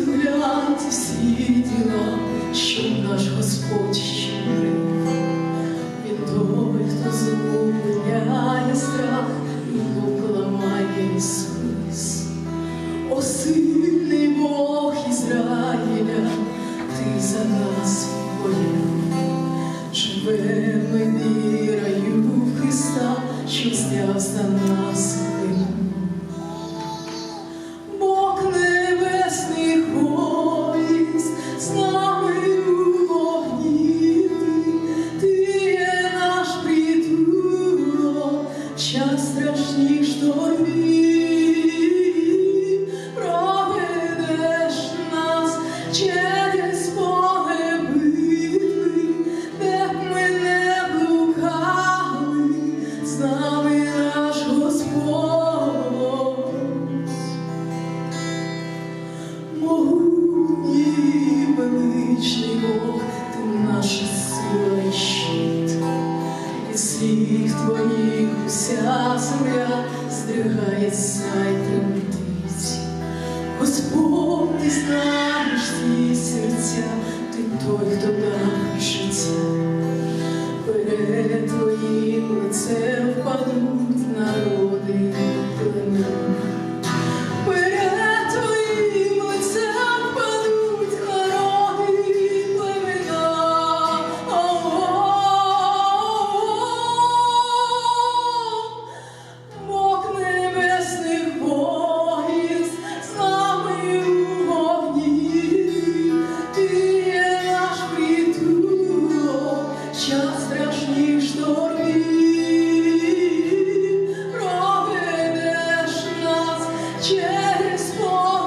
згуляти всі діла, що наш Господь щурив. Він той, хто зупиняє страх, і лук Ісус. О сильний Бог Ізраїля, ти за нас воює, живе ми вірою в Христа, що зняв за нас. час страшніх штормів. здригає сайтрем птиці, Господь, ти знаєш ті серця, ти той, хто дав життя, перед твоїм лицем впаду. час страшні шторми проведеш нас через поле.